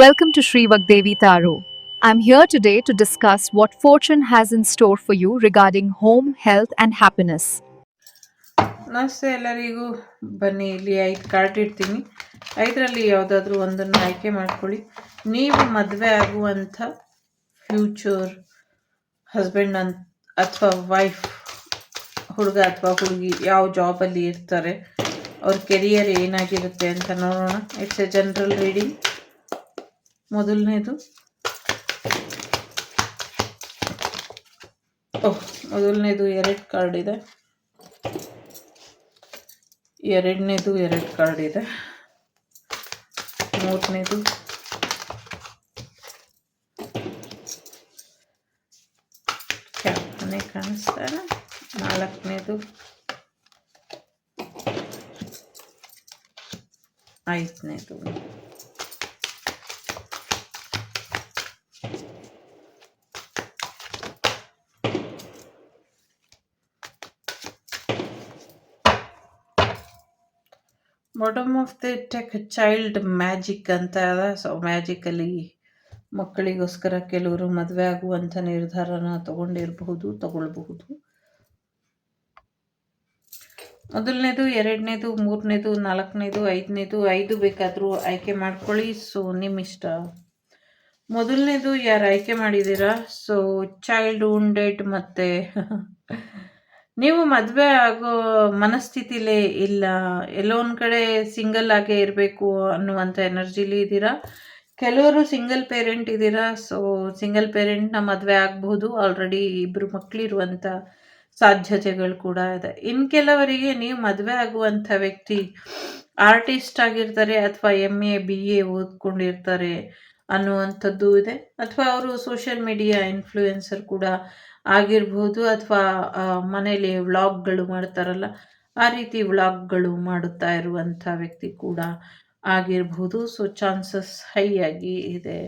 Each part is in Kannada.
Welcome to Sri Vagdevi Taro. I'm here today to discuss what fortune has in store for you regarding home, health, and happiness. ನಮಸ್ತೆ ಎಲ್ಲರಿಗೂ. ಬನ್ನಿ ಇಲ್ಲಿ ಐದು ಕಾರ್ಡ್ ಇಡ್ತೀನಿ. ಐದರಲ್ಲಿ ಯಾವುದಾದ್ರೂ ಒಂದನ್ನು ಆಯ್ಕೆ ಮಾಡ್ಕೊಳ್ಳಿ. ನೀವು ಮದುವೆ ಆಗುವಂಥ ಫ್ಯೂಚರ್ ಹಸ್ಬೆಂಡ್ ಅಂತ ಅಥವಾ ವೈಫ್ ಹುಡುಗ ಅಥವಾ ಹುಡುಗಿ ಯಾವ ಜಾಬಲ್ಲಿ ಇರ್ತಾರೆ ಅವ್ರ ಕೆರಿಯರ್ ಏನಾಗಿರುತ್ತೆ ಅಂತ ನೋಡೋಣ. ಇಟ್ಸ್ ಎ ಜನರಲ್ ರೀಡಿಂಗ್ ಮೊದಲನೇದು. ಓಹ್ ಮೊದಲನೇದು ಎರಡು ಕಾರ್ಡ್ ಇದೆ. ಎರಡನೇದು ಎರಡು ಕಾರ್ಡ್ ಇದೆ. ಮೂರನೇದು. ಕ್ಯಾಪ್ನೇ ಕಾಣಿಸ್ತಾರೆ ನಾಲ್ಕನೇದು. ಐದನೇದು. Bottom of the tech child magic ಅಂತ ಅದ. ಸೊ ಮ್ಯಾಜಿಕಲ್ಲಿ ಮಕ್ಕಳಿಗೋಸ್ಕರ ಕೆಲವರು ಮದುವೆ ಆಗುವಂಥ ನಿರ್ಧಾರನ ತಗೊಂಡಿರಬಹುದು, ತಗೊಳ್ಬಹುದು. ಮೊದಲನೇದು, ಎರಡನೇದು, ಮೂರನೇದು, ನಾಲ್ಕನೇದು, ಐದನೇದು, ಐದು ಬೇಕಾದರೂ ಆಯ್ಕೆ ಮಾಡ್ಕೊಳ್ಳಿ. ಸೊ ನಿಮ್ಮ ಇಷ್ಟ ಮೊದಲನೇದು ಯಾರು ಆಯ್ಕೆ ಮಾಡಿದ್ದೀರಾ? ಸೊ ಚೈಲ್ಡ್ ವುಂಡೆಡ್ ಮತ್ತು ನೀವು ಮದುವೆ ಆಗೋ ಮನಸ್ಥಿತಿಲೇ ಇಲ್ಲ, ಎಲ್ಲೋ ಒಂದು ಕಡೆ ಸಿಂಗಲ್ ಆಗೇ ಇರಬೇಕು ಅನ್ನುವಂಥ ಎನರ್ಜಿಲಿ ಇದ್ದೀರಾ? ಕೆಲವರು ಸಿಂಗಲ್ ಪೇರೆಂಟ್ ಇದ್ದೀರಾ? ಸೊ ಸಿಂಗಲ್ ಪೇರೆಂಟ್ನ ಮದುವೆ ಆಗಬಹುದು ಆಲ್ರೆಡಿ ಇಬ್ಬರು ಮಕ್ಕಳಿರುವಂಥ ಸಾಧ್ಯತೆಗಳು ಕೂಡ ಇದೆ. ಇನ್ನು ಕೆಲವರಿಗೆ ನೀವು ಮದುವೆ ಆಗುವಂಥ ವ್ಯಕ್ತಿ ಆರ್ಟಿಸ್ಟ್ ಆಗಿರ್ತಾರೆ ಅಥವಾ ಎಂ ಎ ಬಿ ಎ ಓದ್ಕೊಂಡಿರ್ತಾರೆ ಅನ್ನುವಂಥದ್ದು ಇದೆ. ಅಥವಾ ಅವರು ಸೋಷಿಯಲ್ ಮೀಡಿಯಾ ಇನ್ಫ್ಲೂಯೆನ್ಸರ್ ಕೂಡ ಆಗಿರ್ಬೋದು ಅಥವಾ ಮನೇಲಿ ವ್ಲಾಗ್ಗಳು ಮಾಡ್ತಾರಲ್ಲ, ಆ ರೀತಿ ವ್ಲಾಗ್ಗಳು ಮಾಡುತ್ತಾ ಇರುವಂಥ ವ್ಯಕ್ತಿ ಕೂಡ ಆಗಿರ್ಬೋದು. ಸೊ ಚಾನ್ಸಸ್ ಹೈ ಆಗಿ ಇದೆ.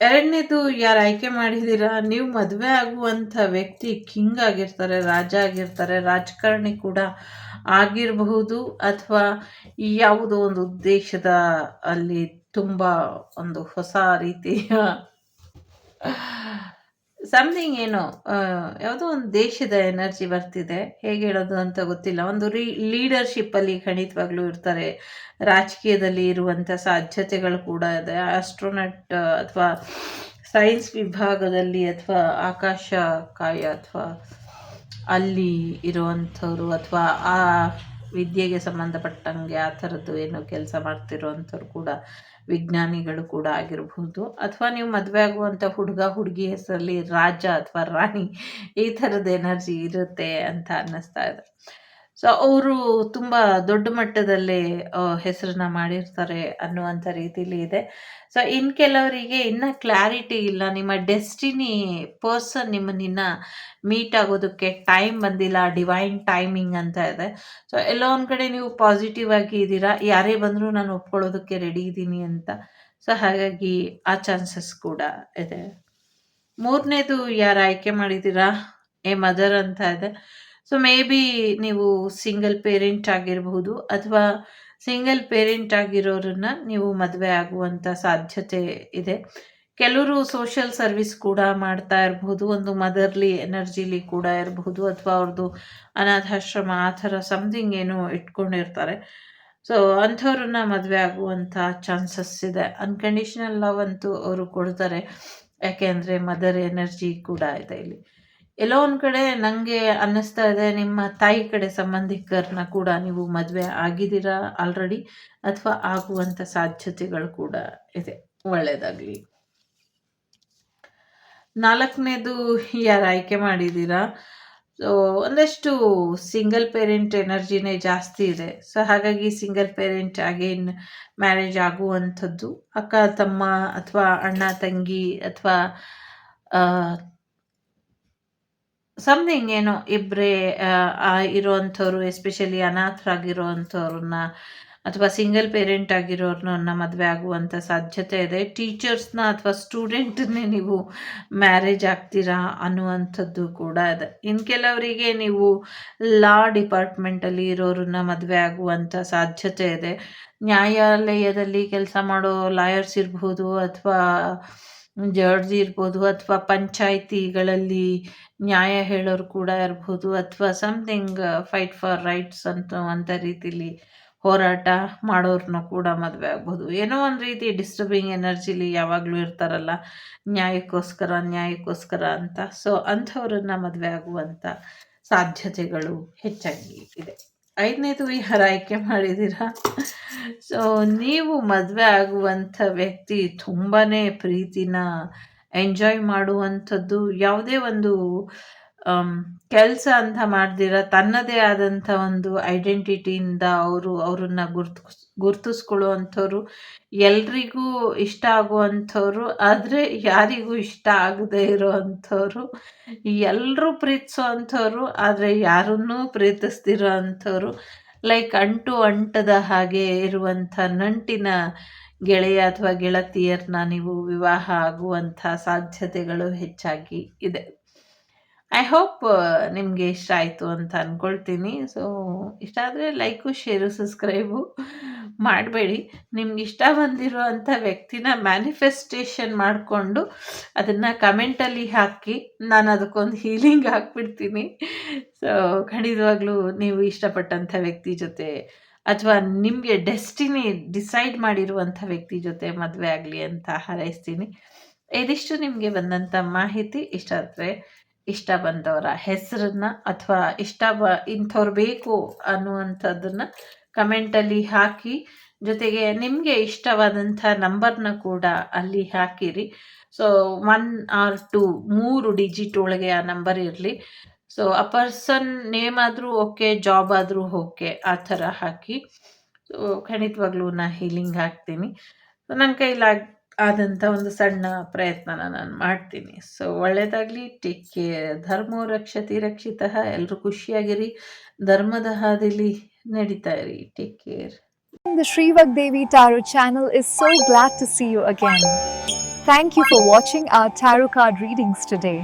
ಎರಡನೇದು, ಯಾರು ಆಯ್ಕೆ ಮಾಡಿದ್ದೀರಾ ನೀವು ಮದುವೆ ಆಗುವಂಥ ವ್ಯಕ್ತಿ ಕಿಂಗ್ ಆಗಿರ್ತಾರೆ, ರಾಜ ಆಗಿರ್ತಾರೆ, ರಾಜಕಾರಣಿ ಕೂಡ ಆಗಿರಬಹುದು ಅಥವಾ ಯಾವುದೋ ಒಂದು ಉದ್ದೇಶದ ಅಲ್ಲಿ ತುಂಬ ಒಂದು ಹೊಸ ರೀತಿಯ ಸಮಥಿಂಗ್ ಏನು ಯಾವುದೋ ಒಂದು ದೇಶದ ಎನರ್ಜಿ ಬರ್ತಿದೆ. ಹೇಗೆ ಹೇಳೋದು ಅಂತ ಗೊತ್ತಿಲ್ಲ. ಒಂದು ರೀ ಲೀಡರ್ಶಿಪ್ಪಲ್ಲಿ ಖಂಡಿತವಾಗ್ಲೂ ಇರ್ತಾರೆ. ರಾಜಕೀಯದಲ್ಲಿ ಇರುವಂಥ ಸಾಧ್ಯತೆಗಳು ಕೂಡ ಇದೆ. ಆಸ್ಟ್ರೋನಟ್ ಅಥವಾ ಸೈನ್ಸ್ ವಿಭಾಗದಲ್ಲಿ ಅಥವಾ ಆಕಾಶ ಕಾಯ ಅಥವಾ ಅಲ್ಲಿ ಇರುವಂಥವ್ರು ಅಥವಾ ಆ ವಿದ್ಯೆಗೆ ಸಂಬಂಧಪಟ್ಟಂಗೆ ಆ ಥರದ್ದು ಏನೋ ಕೆಲಸ ಮಾಡ್ತಿರೋವಂಥವ್ರು ಕೂಡ, ವಿಜ್ಞಾನಿಗಳು ಕೂಡ ಆಗಿರಬಹುದು ಅಥವಾ ನೀವು ಮದುವೆ ಆಗುವಂಥ ಹುಡುಗ, ಹುಡುಗಿ ಹೆಸರಲ್ಲಿ ರಾಜ ಅಥವಾ ರಾಣಿ, ಈ ಥರದ ಎನರ್ಜಿ ಇರುತ್ತೆ ಅಂತ ಅನ್ನಿಸ್ತಾ ಇದೆ. ಸೊ ಅವರು ತುಂಬ ದೊಡ್ಡ ಮಟ್ಟದಲ್ಲಿ ಹೆಸರನ್ನ ಮಾಡಿರ್ತಾರೆ ಅನ್ನುವಂಥ ರೀತಿಲಿ ಇದೆ. ಸೊ ಇನ್ನು ಕೆಲವರಿಗೆ ಇನ್ನೂ ಕ್ಲಾರಿಟಿ ಇಲ್ಲ. ನಿಮ್ಮ ಡೆಸ್ಟಿನಿ ಪರ್ಸನ್ ನಿಮ್ಮನ್ನ ಮೀಟ್ ಆಗೋದಕ್ಕೆ ಟೈಮ್ ಬಂದಿಲ್ಲ ಡಿವೈನ್ ಟೈಮಿಂಗ್ ಅಂತ ಇದೆ. ಸೊ ಎಲ್ಲೋ ಒಂದು ಕಡೆ ನೀವು ಪಾಸಿಟಿವ್ ಆಗಿ ಇದ್ದೀರಾ? ಯಾರೇ ಬಂದರೂ ನಾನು ಒಪ್ಕೊಳ್ಳೋದಕ್ಕೆ ರೆಡಿ ಇದ್ದೀನಿ ಅಂತ. ಸೊ ಹಾಗಾಗಿ ಆ ಚಾನ್ಸಸ್ ಕೂಡ ಇದೆ. ಮೂರನೇದು ಯಾರು ಆಯ್ಕೆ ಮಾಡಿದ್ದೀರಾ? ಎ ಮದರ್ ಅಂತ ಇದೆ. ಸೊ ಮೇ ಬಿ ನೀವು ಸಿಂಗಲ್ ಪೇರೆಂಟ್ ಆಗಿರಬಹುದು ಅಥವಾ ಸಿಂಗಲ್ ಪೇರೆಂಟ್ ಆಗಿರೋರನ್ನ ನೀವು ಮದುವೆ ಆಗುವಂಥ ಸಾಧ್ಯತೆ ಇದೆ. ಕೆಲವರು ಸೋಷಿಯಲ್ ಸರ್ವಿಸ್ ಕೂಡ ಮಾಡ್ತಾ ಇರಬಹುದು, ಒಂದು ಮದರ್ಲಿ ಎನರ್ಜಿಲಿ ಕೂಡ ಇರಬಹುದು ಅಥವಾ ಅವ್ರದ್ದು ಅನಾಥಾಶ್ರಮ ಆ ಥರ ಸಮಥಿಂಗ್ ಏನೋ ಇಟ್ಕೊಂಡಿರ್ತಾರೆ. ಸೊ ಅಂಥವ್ರನ್ನ ಮದುವೆ ಆಗುವಂಥ ಚಾನ್ಸಸ್ ಇದೆ. ಅನ್ಕಂಡೀಷನಲ್ ಲವ್ ಅಂತೂ ಅವರು ಕೊಡ್ತಾರೆ, ಯಾಕೆ ಅಂದರೆ ಮದರ್ ಎನರ್ಜಿ ಕೂಡ ಇದೆ ಇಲ್ಲಿ. ಎಲ್ಲೋ ಒಂದು ಕಡೆ ನನಗೆ ಅನ್ನಿಸ್ತಾ ಇದೆ, ನಿಮ್ಮ ತಾಯಿ ಕಡೆ ಸಂಬಂಧಿಕರನ್ನ ಕೂಡ ನೀವು ಮದುವೆ ಆಗಿದ್ದೀರಾ ಆಲ್ರೆಡಿ ಅಥವಾ ಆಗುವಂಥ ಸಾಧ್ಯತೆಗಳು ಕೂಡ ಇದೆ ಒಳ್ಳೆಯದಾಗಲಿ ನಾಲ್ಕನೇದು ಯಾರು ಆಯ್ಕೆ ಮಾಡಿದ್ದೀರಾ? ಸೊ ಒಂದಷ್ಟು ಸಿಂಗಲ್ ಪೇರೆಂಟ್ ಎನರ್ಜಿನೇ ಜಾಸ್ತಿ ಇದೆ. ಸೊ ಹಾಗಾಗಿ ಸಿಂಗಲ್ ಪೇರೆಂಟ್ ಅಗೇನ್ ಮ್ಯಾರೇಜ್ ಆಗುವಂಥದ್ದು, ಅಕ್ಕ, ತಮ್ಮ ಅಥವಾ ಅಣ್ಣ, ತಂಗಿ ಅಥವಾ ಸಮಥಿಂಗ್ ಏನೋ ಇಬ್ಬರೇ ಇರೋವಂಥವ್ರು ಎಸ್ಪೆಷಲಿ ಅನಾಥರಾಗಿರೋವಂಥವ್ರನ್ನ ಅಥವಾ ಸಿಂಗಲ್ ಪೇರೆಂಟ್ ಆಗಿರೋರ್ನ ಮದುವೆ ಆಗುವಂಥ ಸಾಧ್ಯತೆ ಇದೆ. ಟೀಚರ್ಸ್ನ ಅಥವಾ ಸ್ಟೂಡೆಂಟನ್ನೇ ನೀವು ಮ್ಯಾರೇಜ್ ಆಗ್ತೀರಾ ಅನ್ನುವಂಥದ್ದು ಕೂಡ ಇದೆ. ಇನ್ನು ಕೆಲವರಿಗೆ ನೀವು ಲಾ ಡಿಪಾರ್ಟ್ಮೆಂಟಲ್ಲಿ ಇರೋರನ್ನ ಮದುವೆ ಆಗುವಂಥ ಸಾಧ್ಯತೆ ಇದೆ. ನ್ಯಾಯಾಲಯದಲ್ಲಿ ಕೆಲಸ ಮಾಡೋ ಲಾಯರ್ಸ್ ಇರ್ಬೋದು ಅಥವಾ ಜಡ್ಜ್ ಇರ್ಬೋದು ಅಥವಾ ಪಂಚಾಯಿತಿಗಳಲ್ಲಿ ನ್ಯಾಯ ಹೇಳೋರು ಕೂಡ ಇರ್ಬೋದು ಅಥವಾ ಸಮ್ಥಿಂಗ್ ಫೈಟ್ ಫಾರ್ ರೈಟ್ಸ್ ಅಂತ ಅಂತ ರೀತಿಲಿ ಹೋರಾಟ ಮಾಡೋರನ್ನ ಕೂಡ ಮದುವೆ ಆಗ್ಬೋದು. ಏನೋ ಒಂದು ರೀತಿ ಡಿಸ್ಟರ್ಬಿಂಗ್ ಎನರ್ಜಿಲಿ ಯಾವಾಗಲೂ ಇರ್ತಾರಲ್ಲ, ನ್ಯಾಯಕ್ಕೋಸ್ಕರ ನ್ಯಾಯಕ್ಕೋಸ್ಕರ ಅಂತ. ಸೊ ಅಂಥವ್ರನ್ನ ಮದುವೆ ಆಗುವಂಥ ಸಾಧ್ಯತೆಗಳು ಹೆಚ್ಚಾಗಿ ಇದೆ. ಐದನೇದು ವಿಹಾರ ಆಯ್ಕೆ ಮಾಡಿದ್ದೀರಾ? ಸೊ ನೀವು ಮದುವೆ ಆಗುವಂಥ ವ್ಯಕ್ತಿ ತುಂಬಾ ಪ್ರೀತಿನ ಎಂಜಾಯ್ ಮಾಡುವಂಥದ್ದು ಯಾವುದೇ ಒಂದು ಕೆಲಸ ಅಂತ ಮಾಡ್ದಿರ ತನ್ನದೇ ಆದಂಥ ಒಂದು ಐಡೆಂಟಿಟಿಯಿಂದ ಅವರು ಅವ್ರನ್ನ ಗುರ್ತು ಗುರ್ತಿಸ್ಕೊಳ್ಳುವಂಥವ್ರು ಎಲ್ರಿಗೂ ಇಷ್ಟ ಆಗುವಂಥವ್ರು, ಆದರೆ ಯಾರಿಗೂ ಇಷ್ಟ ಆಗದೇ ಇರೋ ಅಂಥವ್ರು ಎಲ್ಲರೂ ಪ್ರೀತಿಸೋ ಅಂಥವ್ರು ಆದರೆ ಯಾರನ್ನೂ ಪ್ರೀತಿಸ್ದಿರೋ ಅಂಥವ್ರು ಲೈಕ್ ಅಂಟು ಅಂಟದ ಹಾಗೆ ಇರುವಂಥ ನಂಟಿನ ಗೆಳೆಯ ಅಥವಾ ಗೆಳತಿಯರನ್ನ ನೀವು ವಿವಾಹ ಆಗುವಂಥ ಸಾಧ್ಯತೆಗಳು ಹೆಚ್ಚಾಗಿ ಇದೆ. ಐ ಹೋಪ್ ನಿಮಗೆ ಇಷ್ಟ ಆಯಿತು ಅಂತ ಅಂದ್ಕೊಳ್ತೀನಿ ಸೊ ಇಷ್ಟ ಆದರೆ ಲೈಕು ಶೇರು ಸಬ್ಸ್ಕ್ರೈಬು ಮಾಡಬೇಡಿ. ನಿಮ್ಗೆ ಇಷ್ಟ ಬಂದಿರೋ ಅಂಥ ವ್ಯಕ್ತಿನ ಮ್ಯಾನಿಫೆಸ್ಟೇಷನ್ ಮಾಡಿಕೊಂಡು ಅದನ್ನು ಕಮೆಂಟಲ್ಲಿ ಹಾಕಿ. ನಾನು ಅದಕ್ಕೊಂದು ಹೀಲಿಂಗ್ ಹಾಕ್ಬಿಡ್ತೀನಿ. ಸೊ ಖಂಡಿತವಾಗ್ಲೂ ನೀವು ಇಷ್ಟಪಟ್ಟಂಥ ವ್ಯಕ್ತಿ ಜೊತೆ ಅಥವಾ ನಿಮಗೆ ಡೆಸ್ಟಿನಿ ಡಿಸೈಡ್ ಮಾಡಿರುವಂಥ ವ್ಯಕ್ತಿ ಜೊತೆ ಮದುವೆ ಆಗಲಿ ಅಂತ ಹಾರೈಸ್ತೀನಿ. ಇದಿಷ್ಟು ನಿಮಗೆ ಬಂದಂಥ ಮಾಹಿತಿ. ಇಷ್ಟ ಆದರೆ ಇಷ್ಟ ಬಂದವರ ಹೆಸರನ್ನ ಅಥವಾ ಇಷ್ಟ ಬ ಇಂಥವ್ರು ಬೇಕು ಅನ್ನುವಂಥದ್ದನ್ನು ಕಮೆಂಟಲ್ಲಿ ಹಾಕಿ. ಜೊತೆಗೆ ನಿಮಗೆ ಇಷ್ಟವಾದಂಥ ನಂಬರ್ನ ಕೂಡ ಅಲ್ಲಿ ಹಾಕಿರಿ. ಸೊ ಒನ್ ಆರ್ ಟು ಮೂರು ಡಿಜಿಟ್ ಒಳಗೆ ಆ ನಂಬರ್ ಇರಲಿ. ಸೊ ಆ ಪರ್ಸನ್ ನೇಮ್ ಆದರೂ ಓಕೆ ಜಾಬ್ ಆದರೂ ಓಕೆ ಆ ಥರ ಹಾಕಿ. ಸೊ ಖಂಡಿತವಾಗ್ಲೂ ನಾ ಹೀಲಿಂಗ್ ಹಾಕ್ತೀನಿ ಸೊ ನನ್ನ ಕೈಲಾಗ ಆದಂಥ ಒಂದು ಸಣ್ಣ ಪ್ರಯತ್ನನ ನಾನು ಮಾಡ್ತೀನಿ ಸೊ ಒಳ್ಳೆಯದಾಗಲಿ ಟೇಕ್ ಕೇರ್ ಧರ್ಮೋ ರಕ್ಷತಿ ರಕ್ಷಿತ ಎಲ್ಲರೂ ಖುಷಿಯಾಗಿರಿ ಧರ್ಮದ ಹಾದಿಲಿ ನಡೀತಾ ಇರಿ take care The Shrivak Devi Tarot channel is so glad to see you again. Thank you for watching our tarot card readings today.